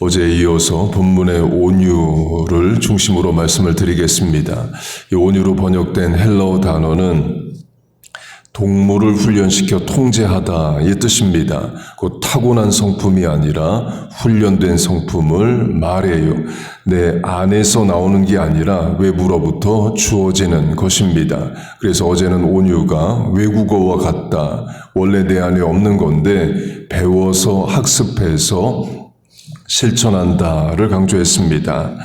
어제에 이어서 본문의 온유를 중심으로 말씀을 드리겠습니다. 이 온유로 번역된 헬라어 단어는 동물을 훈련시켜 통제하다 이 뜻입니다. 그 타고난 성품이 아니라 훈련된 성품을 말해요. 내 안에서 나오는 게 아니라 외부로부터 주어지는 것입니다. 그래서 어제는 온유가 외국어와 같다. 원래 내 안에 없는 건데 배워서 학습해서 실천한다를 강조했습니다.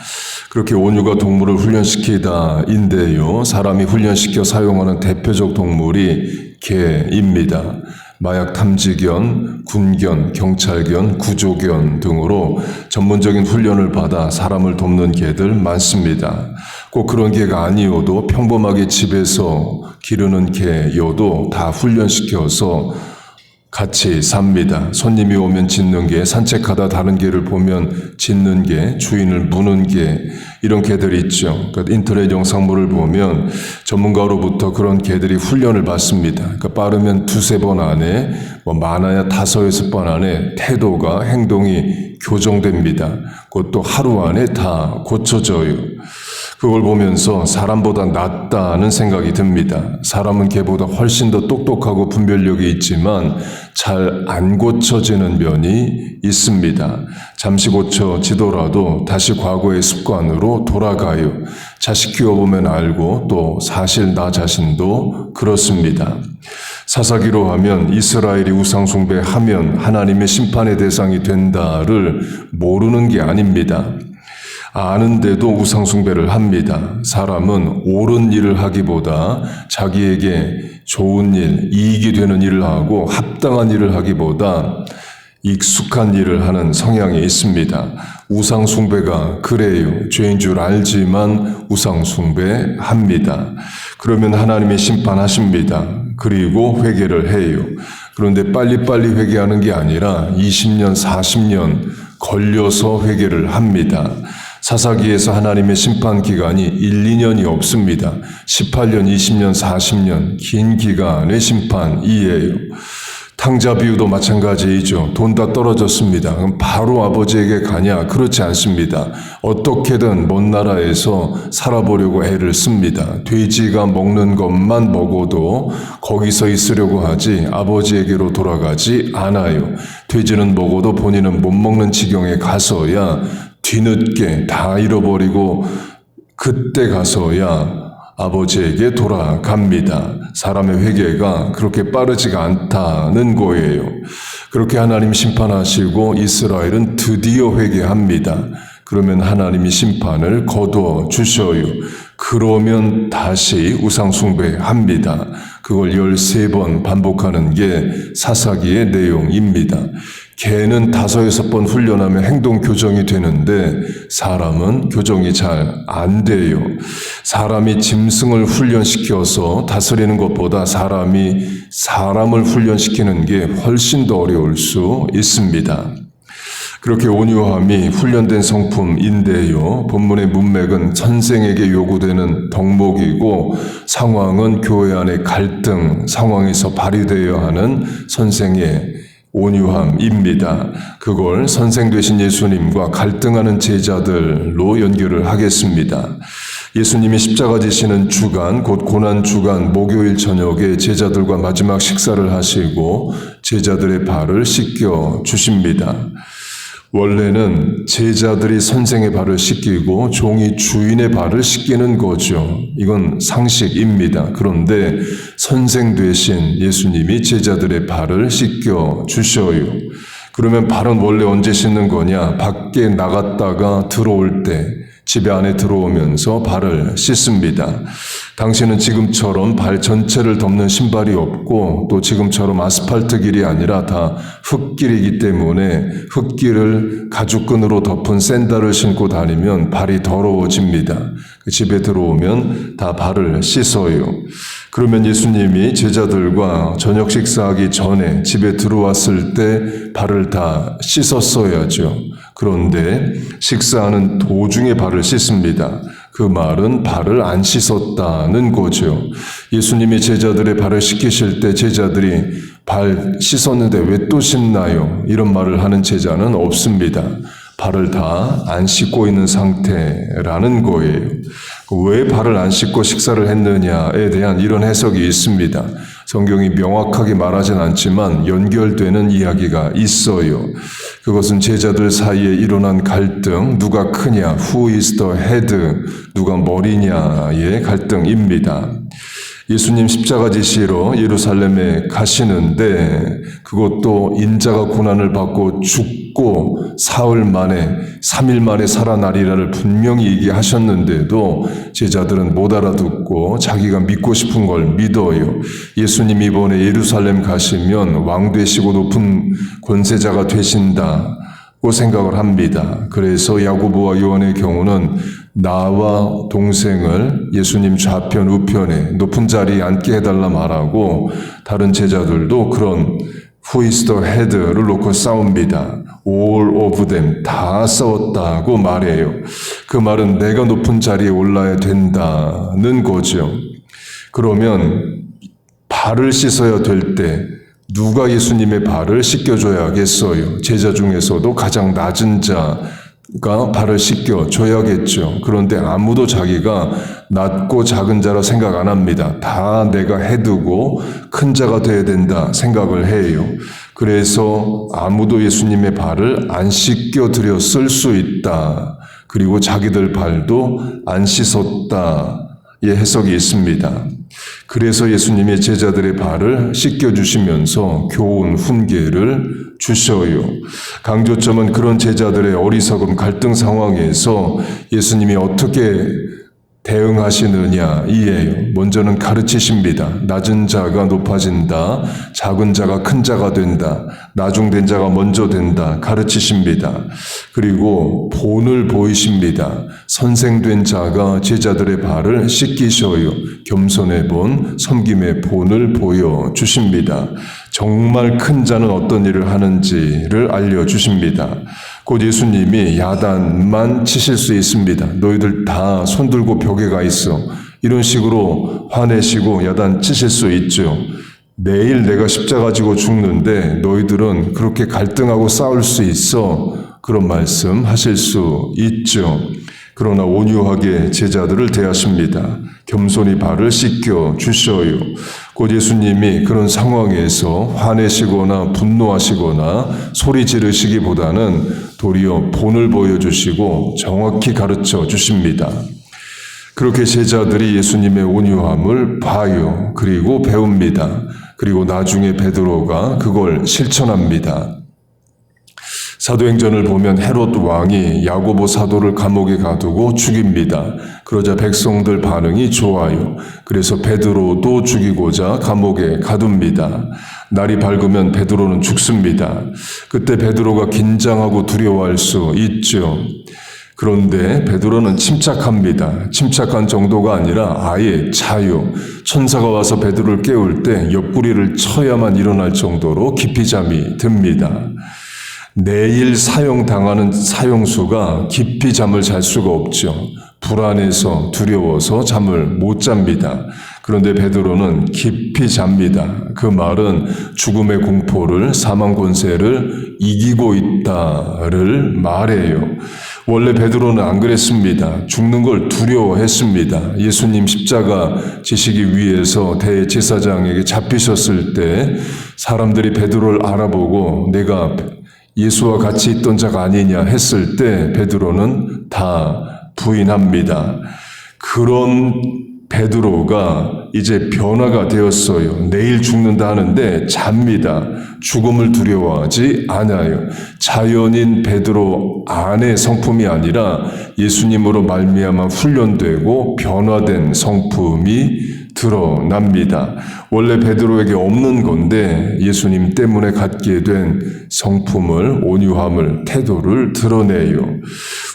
그렇게 온유가 동물을 훈련시키다인데요. 사람이 훈련시켜 사용하는 대표적 동물이 개입니다. 마약 탐지견, 군견, 경찰견, 구조견 등으로 전문적인 훈련을 받아 사람을 돕는 개들 많습니다. 꼭 그런 개가 아니어도 평범하게 집에서 기르는 개여도 다 훈련시켜서 같이 삽니다. 손님이 오면 짖는 개, 산책하다 다른 개를 보면 짖는 개, 주인을 무는 개, 이런 개들이 있죠. 그러니까 인터넷 영상물을 보면 전문가로부터 그런 개들이 훈련을 받습니다. 그러니까 빠르면 두세 번 안에, 뭐 많아야 다섯, 여섯 번 안에 태도가, 행동이 교정됩니다. 그것도 하루 안에 다 고쳐져요. 그걸 보면서 사람보다 낫다는 생각이 듭니다. 사람은 개보다 훨씬 더 똑똑하고 분별력이 있지만 잘 안 고쳐지는 면이 있습니다. 잠시 고쳐지더라도 다시 과거의 습관으로 돌아가요. 자식 키워보면 알고 또 사실 나 자신도 그렇습니다. 사사기로 하면 이스라엘이 우상숭배하면 하나님의 심판의 대상이 된다를 모르는 게 아닙니다. 아는데도 우상숭배를 합니다. 사람은 옳은 일을 하기보다 자기에게 좋은 일, 이익이 되는 일을 하고 합당한 일을 하기보다 익숙한 일을 하는 성향이 있습니다. 우상숭배가 그래요. 죄인 줄 알지만 우상숭배 합니다. 그러면 하나님이 심판하십니다. 그리고 회개를 해요. 그런데 빨리빨리 회개하는 게 아니라 20년, 40년 걸려서 회개를 합니다. 사사기에서 하나님의 심판 기간이 1, 2년이 없습니다. 18년, 20년, 40년 긴 기간의 심판이에요. 탕자 비유도 마찬가지이죠. 돈 다 떨어졌습니다. 그럼 바로 아버지에게 가냐? 그렇지 않습니다. 어떻게든 먼 나라에서 살아보려고 애를 씁니다. 돼지가 먹는 것만 먹어도 거기서 있으려고 하지 아버지에게로 돌아가지 않아요. 돼지는 먹어도 본인은 못 먹는 지경에 가서야 뒤늦게 다 잃어버리고 그때 가서야 아버지에게 돌아갑니다. 사람의 회개가 그렇게 빠르지가 않다는 거예요. 그렇게 하나님 심판하시고 이스라엘은 드디어 회개합니다. 그러면 하나님이 심판을 거두어 주셔요. 그러면 다시 우상숭배합니다. 그걸 13번 반복하는 게 사사기의 내용입니다. 개는 다섯 여섯 번 훈련하면 행동 교정이 되는데 사람은 교정이 잘 안 돼요. 사람이 짐승을 훈련시켜서 다스리는 것보다 사람이 사람을 훈련시키는 게 훨씬 더 어려울 수 있습니다. 그렇게 온유함이 훈련된 성품인데요. 본문의 문맥은 선생에게 요구되는 덕목이고 상황은 교회 안의 갈등 상황에서 발휘되어야 하는 선생의 온유함입니다. 그걸 선생 되신 예수님과 갈등하는 제자들로 연결을 하겠습니다. 예수님이 십자가 지시는 주간, 곧 고난 주간, 목요일 저녁에 제자들과 마지막 식사를 하시고 제자들의 발을 씻겨 주십니다. 원래는 제자들이 선생의 발을 씻기고 종이 주인의 발을 씻기는 거죠. 이건 상식입니다. 그런데 선생 되신 예수님이 제자들의 발을 씻겨 주셔요. 그러면 발은 원래 언제 씻는 거냐? 밖에 나갔다가 들어올 때, 집에 안에 들어오면서 발을 씻습니다. 당신은 지금처럼 발 전체를 덮는 신발이 없고 또 지금처럼 아스팔트 길이 아니라 다 흙길이기 때문에 흙길을 가죽끈으로 덮은 샌들을 신고 다니면 발이 더러워집니다. 그 집에 들어오면 다 발을 씻어요. 그러면 예수님이 제자들과 저녁 식사하기 전에 집에 들어왔을 때 발을 다 씻었어야죠. 그런데 식사하는 도중에 발을 씻습니다. 그 말은 발을 안 씻었다는 거죠. 예수님이 제자들의 발을 씻기실 때 제자들이 발 씻었는데 왜 또 씻나요? 이런 말을 하는 제자는 없습니다. 발을 다 안 씻고 있는 상태라는 거예요. 왜 발을 안 씻고 식사를 했느냐에 대한 이런 해석이 있습니다. 성경이 명확하게 말하진 않지만 연결되는 이야기가 있어요. 그것은 제자들 사이에 일어난 갈등, 누가 크냐, who is the head, 누가 머리냐의 갈등입니다. 예수님 십자가 지시로 예루살렘에 가시는데 그것도 인자가 고난을 받고 죽 고 사흘 만에 3일 만에 살아나리라를 분명히 얘기하셨는데도 제자들은 못 알아듣고 자기가 믿고 싶은 걸 믿어요. 예수님 이번에 예루살렘 가시면 왕 되시고 높은 권세자가 되신다 고 생각을 합니다. 그래서 야고보와 요한의 경우는 나와 동생을 예수님 좌편 우편에 높은 자리에 앉게 해달라 말하고 다른 제자들도 그런 who is the head를 놓고 싸웁니다. all of them 다 싸웠다고 말해요. 그 말은 내가 높은 자리에 올라야 된다는 거죠. 그러면 발을 씻어야 될 때 누가 예수님의 발을 씻겨줘야겠어요. 제자 중에서도 가장 낮은 자 가 발을 씻겨 줘야겠죠. 그런데 아무도 자기가 낮고 작은 자라 생각 안 합니다. 다 내가 해두고 큰 자가 돼야 된다 생각을 해요. 그래서 아무도 예수님의 발을 안 씻겨드렸을 수 있다. 그리고 자기들 발도 안 씻었다. 의 해석이 있습니다. 그래서 예수님의 제자들의 발을 씻겨주시면서 교훈, 훈계를 주셔요. 강조점은 그런 제자들의 어리석음, 갈등 상황에서 예수님이 어떻게 대응하시느냐 이에요. 먼저는 가르치십니다. 낮은 자가 높아진다. 작은 자가 큰 자가 된다. 나중된 자가 먼저 된다. 가르치십니다. 그리고 본을 보이십니다. 선생된 자가 제자들의 발을 씻기셔요. 겸손의 본, 섬김의 본을 보여 주십니다. 정말 큰 자는 어떤 일을 하는지를 알려 주십니다. 곧 예수님이 야단만 치실 수 있습니다. 너희들 다 손들고 벽에 가 있어. 이런 식으로 화내시고 야단 치실 수 있죠. 내일 내가 십자가 지고 죽는데 너희들은 그렇게 갈등하고 싸울 수 있어. 그런 말씀 하실 수 있죠. 그러나 온유하게 제자들을 대하십니다. 겸손히 발을 씻겨 주셔요. 곧 예수님이 그런 상황에서 화내시거나 분노하시거나 소리 지르시기보다는 도리어 본을 보여주시고 정확히 가르쳐 주십니다. 그렇게 제자들이 예수님의 온유함을 봐요. 그리고 배웁니다. 그리고 나중에 베드로가 그걸 실천합니다. 사도행전을 보면 헤롯 왕이 야고보 사도를 감옥에 가두고 죽입니다. 그러자 백성들 반응이 좋아요. 그래서 베드로도 죽이고자 감옥에 가둡니다. 날이 밝으면 베드로는 죽습니다. 그때 베드로가 긴장하고 두려워할 수 있죠. 그런데 베드로는 침착합니다. 침착한 정도가 아니라 아예 자유. 천사가 와서 베드로를 깨울 때 옆구리를 쳐야만 일어날 정도로 깊이 잠이 듭니다. 내일 사용당하는 사용수가 깊이 잠을 잘 수가 없죠. 불안해서 두려워서 잠을 못 잡니다. 그런데 베드로는 깊이 잡니다. 그 말은 죽음의 공포를 사망 권세를 이기고 있다를 말해요. 원래 베드로는 안 그랬습니다. 죽는 걸 두려워했습니다. 예수님 십자가 지시기 위해서 대제사장에게 잡히셨을 때 사람들이 베드로를 알아보고 내가 예수와 같이 있던 자가 아니냐 했을 때 베드로는 다 부인합니다. 그런 베드로가 이제 변화가 되었어요. 내일 죽는다 하는데 잡니다. 죽음을 두려워하지 않아요. 자연인 베드로 안의 성품이 아니라 예수님으로 말미암아 훈련되고 변화된 성품이 드러납니다. 원래 베드로에게 없는 건데 예수님 때문에 갖게 된 성품을 온유함을 태도를 드러내요.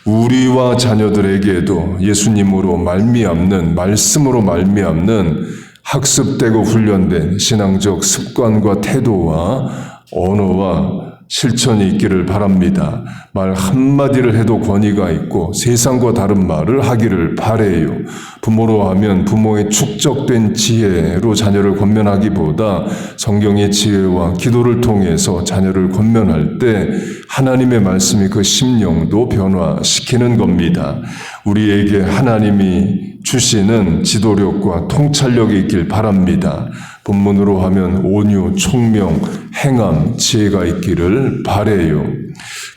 우리와 자녀들에게도 예수님으로 말미암는 말씀으로 말미암는 학습되고 훈련된 신앙적 습관과 태도와 언어와 실천이 있기를 바랍니다. 말 한마디를 해도 권위가 있고 세상과 다른 말을 하기를 바래요. 부모로 하면 부모의 축적된 지혜로 자녀를 권면하기보다 성경의 지혜와 기도를 통해서 자녀를 권면할 때 하나님의 말씀이 그 심령도 변화시키는 겁니다. 우리에게 하나님이 주시는 지도력과 통찰력이 있길 바랍니다. 본문으로 하면 온유, 총명, 행함, 지혜가 있기를 바래요.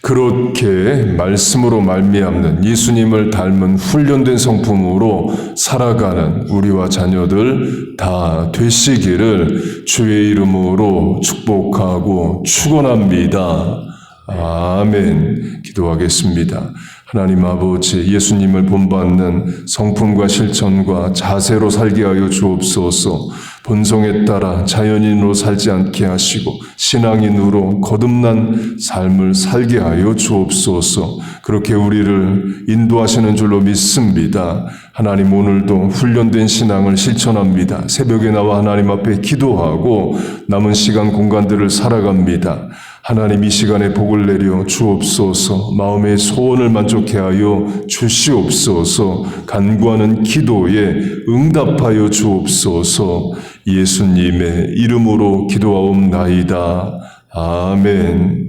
그렇게 말씀으로 말미암는 예수님을 닮은 훈련된 성품으로 살아가는 우리와 자녀들 다 되시기를 주의 이름으로 축복하고 축원합니다. 아멘. 기도하겠습니다. 하나님 아버지 예수님을 본받는 성품과 실천과 자세로 살게 하여 주옵소서. 본성에 따라 자연인으로 살지 않게 하시고 신앙인으로 거듭난 삶을 살게 하여 주옵소서. 그렇게 우리를 인도하시는 줄로 믿습니다. 하나님 오늘도 훈련된 신앙을 실천합니다. 새벽에 나와 하나님 앞에 기도하고 남은 시간 공간들을 살아갑니다. 하나님 이 시간에 복을 내려 주옵소서 마음의 소원을 만족해 하여 주시옵소서 간구하는 기도에 응답하여 주옵소서 예수님의 이름으로 기도하옵나이다. 아멘.